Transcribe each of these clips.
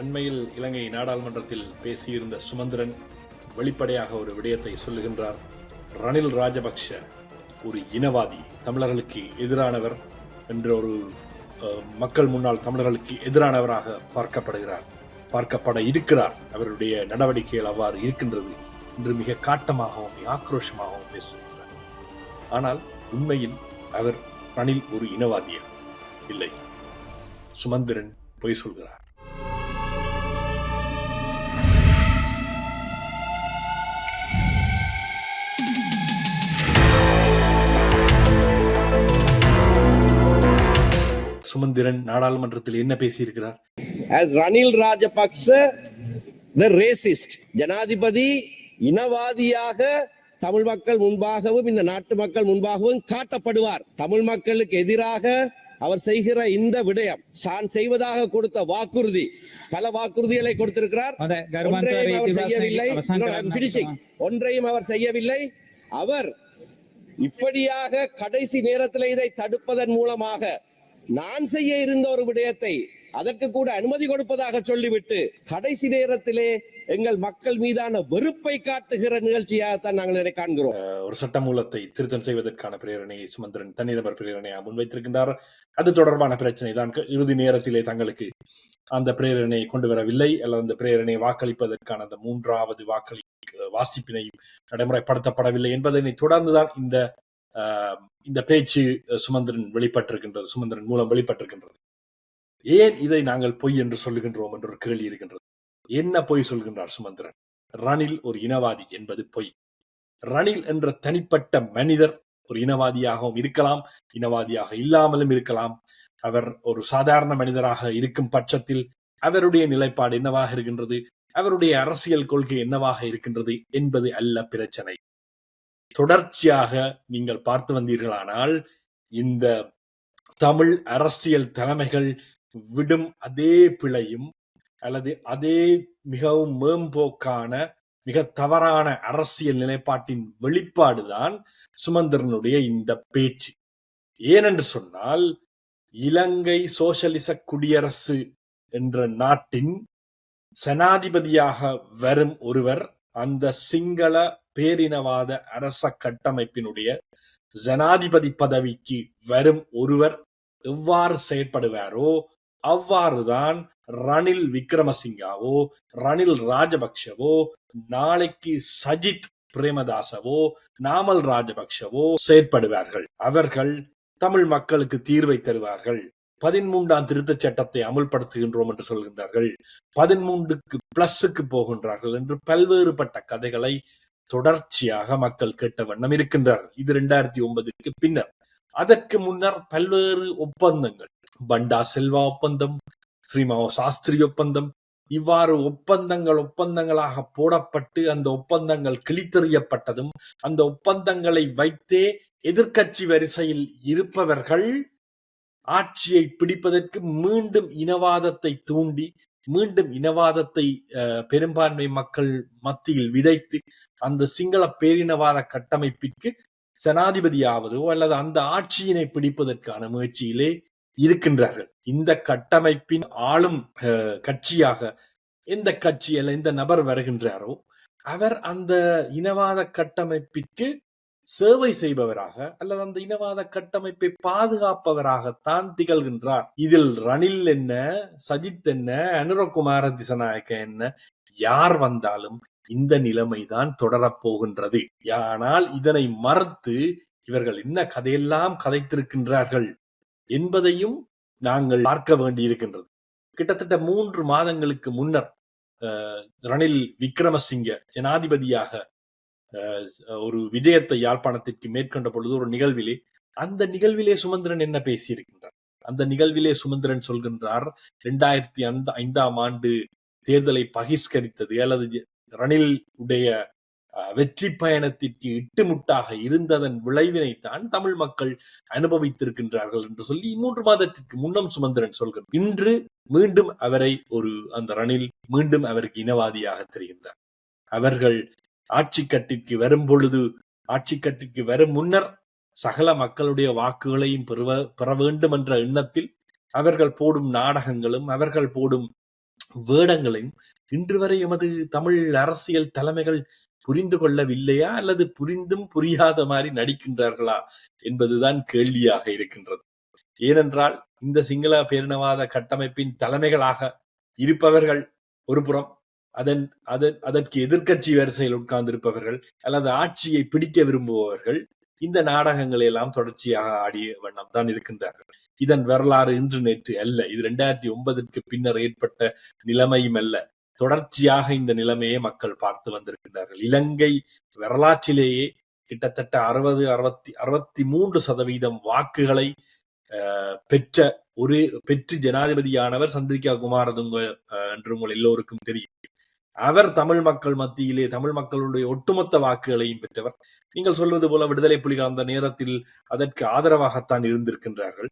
அண்மையில் இலங்கை நாடாளுமன்றத்தில் பேசியிருந்த சுமந்திரன் வெளிப்படையாக ஒரு விடயத்தை சொல்லுகின்றார். ரணில் ராஜபக்ஷ ஒரு இனவாதி தமிழர்களுக்கு எதிரானவர் என்ற ஒரு மக்கள் முன்னால் தமிழர்களுக்கு எதிரானவராக பார்க்கப்படுகிறார். பார்க்கப்பட இருக்கிறார். அவருடைய நடவடிக்கைகள் அவ்வாறு இருக்கின்றது என்று மிக காட்டமாகவும் ஆக்ரோஷமாகவும் பேசுகின்றார். ஆனால் உண்மையில் அவர் ரணில் ஒரு இனவாதியா இல்லை. சுமந்திரன் பொய் சொல்கிறார். சுமந்திரன் நாடாளுமன்றத்தில் என்ன பேசியிருக்கிறார்? As Ranil Rajapaksa the racist ஜனாதிபதி இனவாதியாக தமிழ் மக்கள் முன்பாகவும் இந்த நாட்டு மக்கள் முன்பாகவும் காட்டப்படுவார். தமிழ் மக்களுக்கு எதிராக அவர் செய்கிற இந்த விடயம் தான் செய்வதாக கொடுத்த வாக்குறுதி பல வாக்குறுதிகளை கொடுத்திருக்கிறார். ஒன்றையும் அவர் செய்யவில்லை. ஒன்றையும் அவர் செய்யவில்லை அவர் இப்படியாக கடைசி நேரத்தில் இதை தடுப்பதன் மூலமாக நான் செய்ய இருந்த ஒரு விடயத்தை அதற்கு கூட அனுமதி கொடுப்பதாக சொல்லிவிட்டு கடைசி நேரத்திலே எங்கள் மக்கள் மீதான வெறுப்பை காட்டுகிற நிகழ்ச்சியாகத்தான் நாங்கள் இதை காண்கிறோம். ஒரு சட்டமூலத்தை திருத்தம் செய்வதற்கான பிரேரணையை சுமந்திரன் தனிநபர் பிரேரணையாக முன்வைத்திருக்கின்றார் அது தொடர்பான பிரச்சனை தான். இறுதி நேரத்திலே தங்களுக்கு அந்த பிரேரணையை கொண்டு வரவில்லை. அல்லது அந்த பிரேரணையை வாக்களிப்பதற்கான அந்த மூன்றாவது வாக்களி வாசிப்பினையும் நடைமுறைப்படுத்தப்படவில்லை என்பதனை தொடர்ந்துதான் இந்த இந்த பேச்சு சுமந்திரன் வெளிப்பட்டிருக்கின்றது சுமந்திரன் மூலம் வெளிப்பட்டிருக்கின்றது. ஏன் இதை நாங்கள் பொய் என்று சொல்லுகின்றோம் என்ற ஒரு கேள்வி இருக்கின்றது? என்ன பொய் சொல்கின்றார் சுமந்திரன்? ரணில் ஒரு இனவாதி என்பது பொய். ரணில் என்ற தனிப்பட்ட மனிதர் ஒரு இனவாதியாகவும் இருக்கலாம் இனவாதியாக இல்லாமலும் இருக்கலாம். அவர் ஒரு சாதாரண மனிதராக இருக்கும் பட்சத்தில் அவருடைய நிலைப்பாடு என்னவாக இருக்கின்றது? அவருடைய அரசியல் கொள்கை என்னவாக இருக்கின்றது என்பது அல்ல பிரச்சனை. தொடர்ச்சியாக நீங்கள் பார்த்து வந்தீர்களானால் இந்த தமிழ் அரசியல் தலைமைகள் விடும் அதே பிழையும் அல்லது அதே மிகவும் மேம்போக்கான மிக தவறான அரசியல் நிலைப்பாட்டின் வெளிப்பாடுதான் சுமந்திரனுடைய இந்த பேச்சு. ஏனென்று சொன்னால் இலங்கை சோசியலிச குடியரசு என்ற நாட்டின் சனாதிபதியாக வரும் ஒருவர் அந்த சிங்கள பேரினவாத அரச கட்டமைப்பினுடைய ஜனாதிபதி பதவிக்கு வரும் ஒருவர் எவ்வாறு செயற்படுவாரோ அவ்வாறுதான் ரணில் விக்ரமசிங்காவோ ரணில் ராஜபக்ஷவோ நாளைக்கு சஜித் பிரேமதாசவோ நாமல் ராஜபக்ஷவோ செயற்படுவார்கள். அவர்கள் தமிழ் மக்களுக்கு தீர்வை தருவார்கள். பதிமூன்றாம் திருத்தச் சட்டத்தை அமுல்படுத்துகின்றோம் என்று சொல்கின்றார்கள். பதிமூன்றுக்கு பிளஸுக்கு போகின்றார்கள் என்று பல்வேறுபட்ட கதைகளை தொடர்ச்சியாக மக்கள் கேட்ட வண்ணம் இருக்கின்றார்கள். இது இரண்டாயிரத்தி ஒன்பதுக்கு பின்னர். அதற்கு முன்னர் பல்வேறு ஒப்பந்தங்கள். பண்டா செல்வா ஒப்பந்தம் ஸ்ரீமாவோ சாஸ்திரி ஒப்பந்தம் இவ்வாறு ஒப்பந்தங்கள் ஒப்பந்தங்களாக போடப்பட்டு அந்த ஒப்பந்தங்கள் கிழித்தெறியப்பட்டதும் அந்த ஒப்பந்தங்களை வைத்தே எதிர்கட்சி வரிசையில் இருப்பவர்கள் ஆட்சியை பிடிப்பதற்கு மீண்டும் இனவாதத்தை தூண்டி மீண்டும் இனவாதத்தை அஹ், பெரும்பான்மை மக்கள் மத்தியில் விதைத்து அந்த சிங்கள பேரினவாத கட்டமைப்பிற்கு சனாதிபதியாவதோ அல்லது அந்த ஆட்சியினை பிடிப்பதற்கான முயற்சியிலே இருக்கின்றார்கள். இந்த கட்டமைப்பின் ஆளும் அஹ், கட்சியாக எந்த கட்சி அல்ல எந்த நபர் வருகின்றாரோ அவர் அந்த இனவாத கட்டமைப்பிற்கு சேவை செய்பவராக அல்லது அந்த இனவாத கட்டமைப்பை பாதுகாப்பவராகத்தான் திகழ்கின்றார். இதில் ரணில் என்ன சஜித் என்ன அனுரகுமார திசநாயக்க என்ன யார் வந்தாலும் இந்த நிலைமைதான் தொடரப் போகின்றது. ஆனால் இதனை மறுத்து இவர்கள் என்ன கதையெல்லாம் கதைத்திருக்கின்றார்கள் என்பதையும் நாங்கள் பார்க்க வேண்டியிருக்கின்றது. கிட்டத்தட்ட மூன்று மாதங்களுக்கு முன்னர் அஹ், ரணில் விக்ரமசிங்க ஜனாதிபதியாக ஒரு விஜயத்தை யாழ்ப்பாணத்திற்கு மேற்கொண்ட பொழுது ஒரு நிகழ்விலே அந்த நிகழ்விலே சுமந்திரன் என்ன பேசியிருக்கின்றார்? அந்த நிகழ்விலே சுமந்திரன் சொல்கின்றார் இரண்டாயிரத்தி அந்த ஐந்தாம் ஆண்டு தேர்தலை பகிஷ்கரித்தது அல்லது ரணில் உடைய அஹ், வெற்றி பயணத்திற்கு இட்டுமுட்டாக இருந்ததன் விளைவினைத்தான் தமிழ் மக்கள் அனுபவித்திருக்கின்றார்கள் என்று சொல்லி மூன்று மாதத்திற்கு முன்னம் சுமந்திரன் சொல்கிறார் இன்று மீண்டும் அவரை ஒரு அந்த ரணில் மீண்டும் அவருக்கு இனவாதியாக தெரிகின்றார். அவர்கள் ஆட்சி கட்டிற்கு வரும் பொழுது ஆட்சி கட்டிற்கு வரும் முன்னர் சகல மக்களுடைய வாக்குகளையும் பெறுவ பெற வேண்டும் என்ற எண்ணத்தில் அவர்கள் போடும் நாடகங்களும் அவர்கள் போடும் வேடங்களையும் இன்று வரை எமது தமிழ் அரசியல் தலைமைகள் புரிந்து கொள்ளவில்லையா அல்லது புரிந்தும் புரியாத மாதிரி நடிக்கின்றார்களா என்பதுதான் கேள்வியாக இருக்கின்றது. ஏனென்றால் இந்த சிங்கள பேரினவாத கட்டமைப்பின் தலைமைகளாக இருப்பவர்கள் ஒரு புறம் அதன் அதன் அதற்கு எதிர்க்கட்சி வரிசையில் உட்கார்ந்திருப்பவர்கள் அல்லது ஆட்சியை பிடிக்க விரும்புபவர்கள் இந்த நாடகங்களை எல்லாம் தொடர்ச்சியாக ஆடிய வண்ணம் தான் இருக்கின்றார்கள். இதன் வரலாறு இன்று நேற்று அல்ல. இது ரெண்டாயிரத்தி ஒன்பதற்கு பின்னர் ஏற்பட்ட நிலைமையும் அல்ல. தொடர்ச்சியாக இந்த நிலைமையை மக்கள் பார்த்து வந்திருக்கின்றார்கள். இலங்கை வரலாற்றிலேயே கிட்டத்தட்ட அறுபது அறுபத்தி அறுபத்தி மூன்று சதவீதம் வாக்குகளை அஹ், பெற்ற ஒரு பெற்று ஜனாதிபதியானவர் சந்திரிகா குமாரதுங்க என்று உங்கள் எல்லோருக்கும் தெரியும். அவர் தமிழ் மக்கள் மத்தியிலே தமிழ் மக்களுடைய ஒட்டுமொத்த வாக்குகளையும் பெற்றவர். நீங்கள் சொல்வது போல விடுதலை புலிகள் அந்த நேரத்தில் அதற்கு ஆதரவாகத்தான் இருந்திருக்கின்றார்கள்.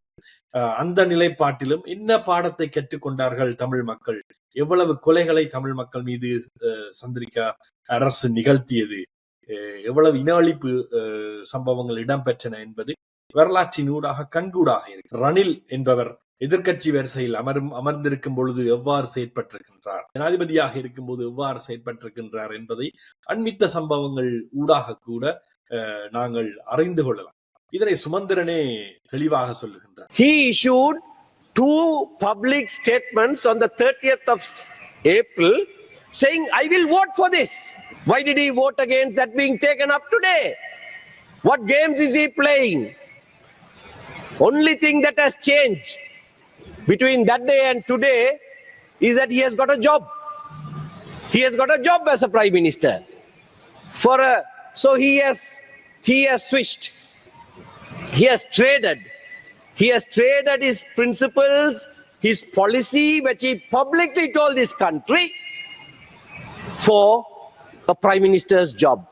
அஹ், அந்த நிலைப்பாட்டிலும் என்ன பாடத்தை கற்றுக்கொண்டார்கள் தமிழ் மக்கள்? எவ்வளவு கொலைகளை தமிழ் மக்கள் மீது அஹ், சந்திரிகா அரசு நிகழ்த்தியது? அஹ், எவ்வளவு இன அழிப்பு அஹ், சம்பவங்கள் இடம்பெற்றன என்பது வரலாற்றின் ஊடாக கண்கூடாக இருக்கு ரணில் என்பவர் எதிர்க்கட்சி வரிசையில் அமரும் அமர்ந்திருக்கும் பொழுது எவ்வாறு செயற்பட்டிருக்கின்றார் ஜனாதிபதியாக இருக்கும்போது எவ்வாறு செயற்பட்டிருக்கின்றார் என்பதை அண்மித்த சம்பவங்கள் ஊடாக கூட அஹ், நாங்கள் அறிந்து கொள்ளலாம் இதனை சுமந்திரனே தெளிவாக சொல்லுகின்றார் He issued two public statements on the 30th of April saying, I will vote for this. Why did he vote against that being taken up today? What games is he playing? Only thing that has changed between that day and today is that he has got a job. He has got a job as a prime minister. For a, so he has he has switched. He has traded. He has traded his principles, his policy, which he publicly told this country, for a prime minister's job.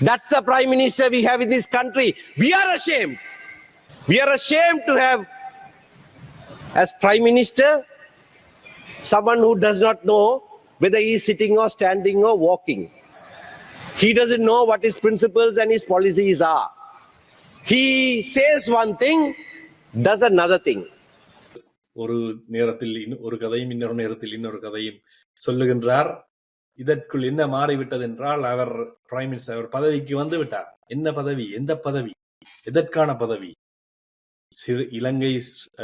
That's the prime minister we have in this country. We are ashamed. We are ashamed to have, as prime minister, someone who does not know whether he is sitting or standing or walking. He doesn't know what his principles and his policies are. He says one thing, does another thing. ஒரு நேரத்தில் ஒரு கதையும் இன்னொரு நேரத்தில் இன்னொரு கதையும் சொல்லுகின்றார் இதற்குள் என்ன மாறிவிட்டது என்றால் அவர் பிரைம் மினிஸ்டர் அவர் பதவிக்கு வந்து விட்டார் என்ன பதவி எந்த பதவி எதற்கான பதவி சிறு இலங்கை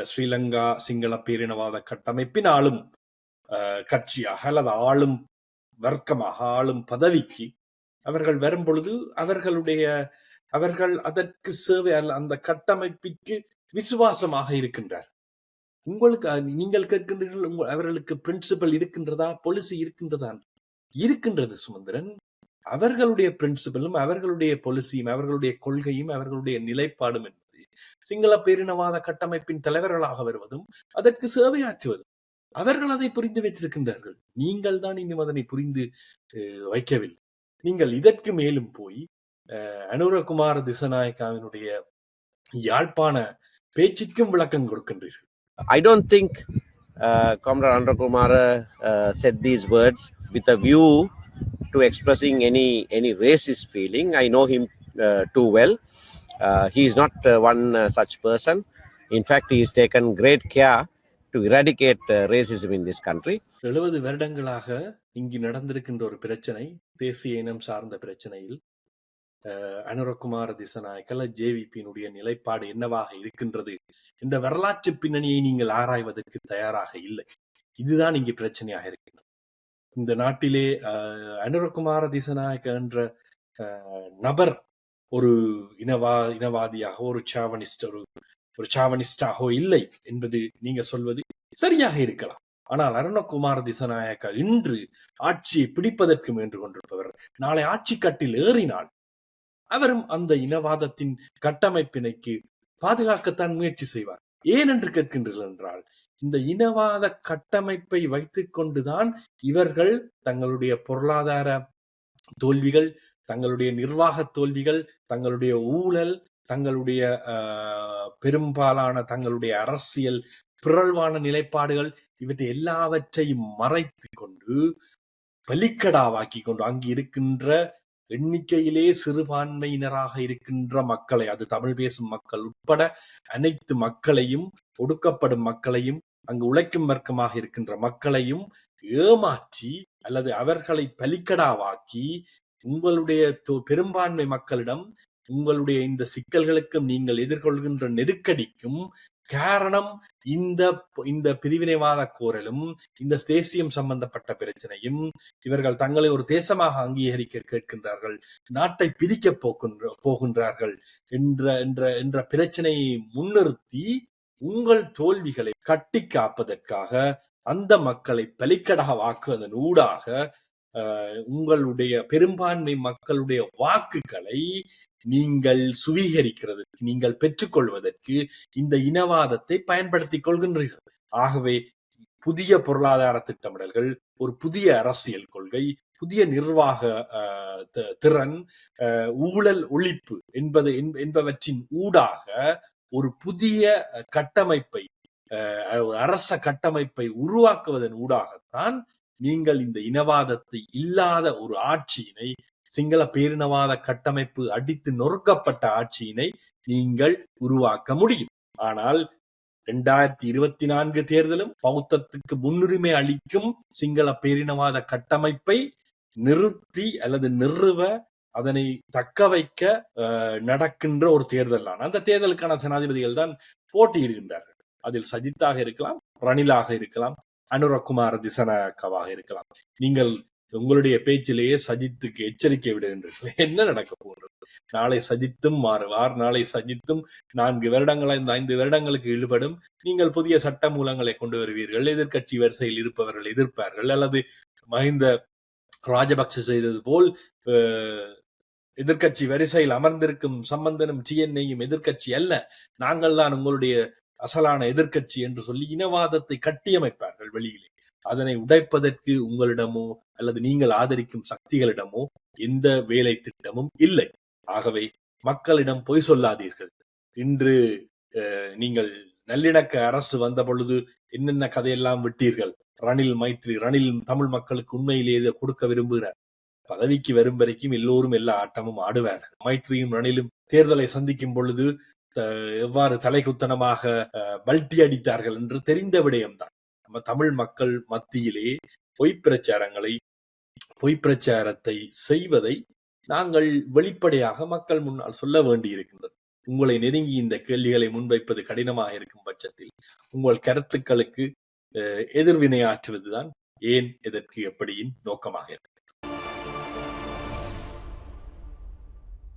ஸ்ரீலங்கா சிங்கள பேரினவாத கட்டமைப்பின் ஆளும் அஹ், கட்சியாக அல்லது ஆளும் வர்க்கமாக ஆளும் பதவிக்கு அவர்கள் வரும் பொழுது அவர்களுடைய அவர்கள் அதற்கு சேவை அல்ல அந்த கட்டமைப்பிற்கு விசுவாசமாக இருக்கின்றார். உங்களுக்கு நீங்கள் கேட்கின்றீர்கள் உங்கள் அவர்களுக்கு பிரின்சிபல் இருக்கின்றதா பொலிசி இருக்கின்றதா? இருக்கின்றது சுமந்திரன். அவர்களுடைய பிரின்சிபலும் அவர்களுடைய பொலிசியும் அவர்களுடைய கொள்கையும் அவர்களுடைய நிலைப்பாடும் சிங்கள பேரினவாத கட்டமைப்பின் தலைவர்களாக வருவதும் அதற்கு சேவையாற்றுவதும் அவர்கள் அதை புரிந்து வைத்திருக்கின்றார்கள். நீங்கள் தான் இன்னும் அதனை புரிந்து வைக்கவில்லை. நீங்கள் இதற்கு மேலும் போய் அஹ், அனுரகுமார திசநாயக்காவினுடைய யாழ்ப்பாண பேச்சிற்கும் விளக்கம் கொடுக்கின்றீர்கள். I don't think uh, Anurakumara said these words with a view to expressing any any racist feeling I know him too well uh, he is not uh, one uh, such person. In fact, he has taken great care to eradicate uh, racism in this country. எழுபது வருடங்களாக இங்கு நடந்திருக்கின்ற ஒரு பிரச்சனை தேசிய இனம் சார்ந்த பிரச்சனையில் அஹ், அனுரகுமார திசநாயக்கல ஜேவிபியினுடைய நிலைப்பாடு என்னவாக இருக்கின்றது இந்த வரலாற்று பின்னணியை நீங்கள் ஆராய்வதற்கு தயாராக இல்லை இதுதான் இங்கு பிரச்சனையாக இருக்கின்றது இந்த நாட்டிலே அஹ், அனுரகுமார திசநாயக்க என்ற அஹ், நபர் ஒரு இனவா இனவாதியாக ஒரு சாவனிஸ்ட் ஒரு ஒரு சாவனிஸ்டாகவோ இல்லை என்பது நீங்க சொல்வது சரியாக இருக்கலாம். ஆனால் அருணகுமார திசநாயக்கா இன்று ஆட்சியை பிடிப்பதற்கு முயன்று கொண்டிருப்பவர். நாளை ஆட்சி கட்டில் ஏறினால் அவரும் அந்த இனவாதத்தின் கட்டமைப்பினைக்கு பாதுகாக்கத்தான் முயற்சி செய்வார். ஏன் என்று கேட்கின்றீர்கள் என்றால் இந்த இனவாத கட்டமைப்பை வைத்துக் கொண்டுதான் இவர்கள் தங்களுடைய பொருளாதார தோல்விகள் தங்களுடைய நிர்வாக தோல்விகள் தங்களுடைய ஊழல் தங்களுடைய பெரும்பாலான தங்களுடைய அரசியல் பிறழ்வான நிலைப்பாடுகள் இவற்றை எல்லாவற்றையும் மறைத்து கொண்டு பலிக்கடாவாக்கி கொண்டு அங்கு இருக்கின்ற எண்ணிக்கையிலே சிறுபான்மையினராக இருக்கின்ற மக்களை அது தமிழ் பேசும் மக்கள் உட்பட அனைத்து மக்களையும் ஒடுக்கப்படும் மக்களையும் அங்கு உழைக்கும் வர்க்கமாக இருக்கின்ற மக்களையும் ஏமாற்றி அல்லது அவர்களை பலிக்கடாவாக்கி உங்களுடைய பெரும்பான்மை மக்களிடம் உங்களுடைய இந்த சிக்கல்களுக்கும் நீங்கள் எதிர்கொள்கின்ற நெருக்கடிக்கும் காரணம் இந்த இந்த பிரிவினைவாத கோரலும் இந்த தேசியம் சம்பந்தப்பட்ட பிரச்சனையும் இவர்கள் தங்களை ஒரு தேசமாக அங்கீகரிக்க கேட்கின்றார்கள் நாட்டை பிரிக்க போகின்ற போகின்றார்கள் என்ற என்ற என்ற பிரச்சனையை முன்னிறுத்தி உங்கள் தோல்விகளை கட்டி காப்பதற்காக அந்த மக்களை பலிக்கடாக வாக்குவதன் ஊடாக உங்களுடைய பெரும்பான்மை மக்களுடைய வாக்குகளை நீங்கள் சுவீகரிக்கிறதற்கு நீங்கள் பெற்றுக்கொள்வதற்கு இந்த இனவாதத்தை பயன்படுத்திக் கொள்கின்றீர்கள். ஆகவே புதிய பொருளாதார திட்டமிடல்கள் ஒரு புதிய அரசியல் கொள்கை புதிய நிர்வாக திறன் ஊழல் ஒழிப்பு என்பது என்பவற்றின் ஊடாக ஒரு புதிய கட்டமைப்பை அஹ், அரச கட்டமைப்பை உருவாக்குவதன் ஊடாகத்தான் நீங்கள் இந்த இனவாதத்தை இல்லாத ஒரு ஆட்சியினை சிங்கள பேரினவாத கட்டமைப்பு அடித்து நொறுக்கப்பட்ட ஆட்சியினை நீங்கள் உருவாக்க முடியும். ஆனால் இரண்டாயிரத்தி இருபத்தி நான்கு தேர்தலும் பௌத்தத்துக்கு முன்னுரிமை அளிக்கும் சிங்கள பேரினவாத கட்டமைப்பை நிறுத்தி அல்லது நிறுவ அதனை தக்க வைக்க நடக்கின்ற ஒரு தேர்தல் தான். அந்த தேர்தலுக்கான ஜனாதிபதிகள் தான் போட்டியிடுகின்றார்கள். அதில் சஜித்தாக இருக்கலாம் ரணிலாக இருக்கலாம் அனுரகுமார திசனகவாக இருக்கலாம். நீங்கள் உங்களுடைய பேச்சிலேயே சஜித்துக்கு எச்சரிக்கை விடுகின்றீர்கள். என்ன நடக்க போகிறது நாளை சஜித்தும் மாறுவார் நாளை சஜித்தும் நான்கு வருடங்கள் இந்த ஐந்து வருடங்களுக்கு ஈடுபடும் நீங்கள் புதிய சட்ட மூலங்களை கொண்டு வருவீர்கள். எதிர்கட்சி வரிசையில் இருப்பவர்கள் எதிர்ப்பார்கள். அல்லது மஹிந்த ராஜபக்ச செய்தது போல் எதிர்கட்சி எதிர்க்கட்சி வரிசையில் அமர்ந்திருக்கும் சம்பந்தனும் டிஎன்ஏயும் எதிர்கட்சி அல்ல. நாங்கள் தான் உங்களுடைய அசலான எதிர்க்கட்சி என்று சொல்லி இனவாதத்தை கட்டியமைப்பார்கள் வெளியிலே. அதனை உடைப்பதற்கு உங்களிடமோ அல்லது நீங்கள் ஆதரிக்கும் சக்திகளிடமோ எந்த வேலை திட்டமும் இல்லை. ஆகவே மக்களிடம் பொய் சொல்லாதீர்கள். இன்று அஹ், நீங்கள் நல்லிணக்க அரசு வந்த பொழுது என்னென்ன கதையெல்லாம் விட்டீர்கள்? ரணில் மைத்ரி ரணில் தமிழ் மக்களுக்கு உண்மையிலேயே கொடுக்க விரும்புகிறார். பதவிக்கு வரும் வரைக்கும் எல்லோரும் எல்லா ஆட்டமும் ஆடுவார்கள். மைத்ரியும் ரணிலும் தேர்தலை சந்திக்கும் பொழுது எவ்வாறு தலைக்குத்தனமாக அஹ், பல்டி அடித்தார்கள் என்று தெரிந்த விடயம்தான். நம்ம தமிழ் மக்கள் மத்தியிலே பொய் பிரச்சாரங்களை பொய் பிரச்சாரத்தை செய்வதை நாங்கள் வெளிப்படையாக மக்கள் முன்னால் சொல்ல வேண்டியிருக்கின்றது. உங்களை நெருங்கி இந்த கேள்விகளை முன்வைப்பது கடினமாக இருக்கும் பட்சத்தில் உங்கள் கருத்துக்களுக்கு அஹ், எதிர்வினையாற்றுவதுதான் ஏன் இதற்கு எப்படியின் நோக்கமாக இருக்கும்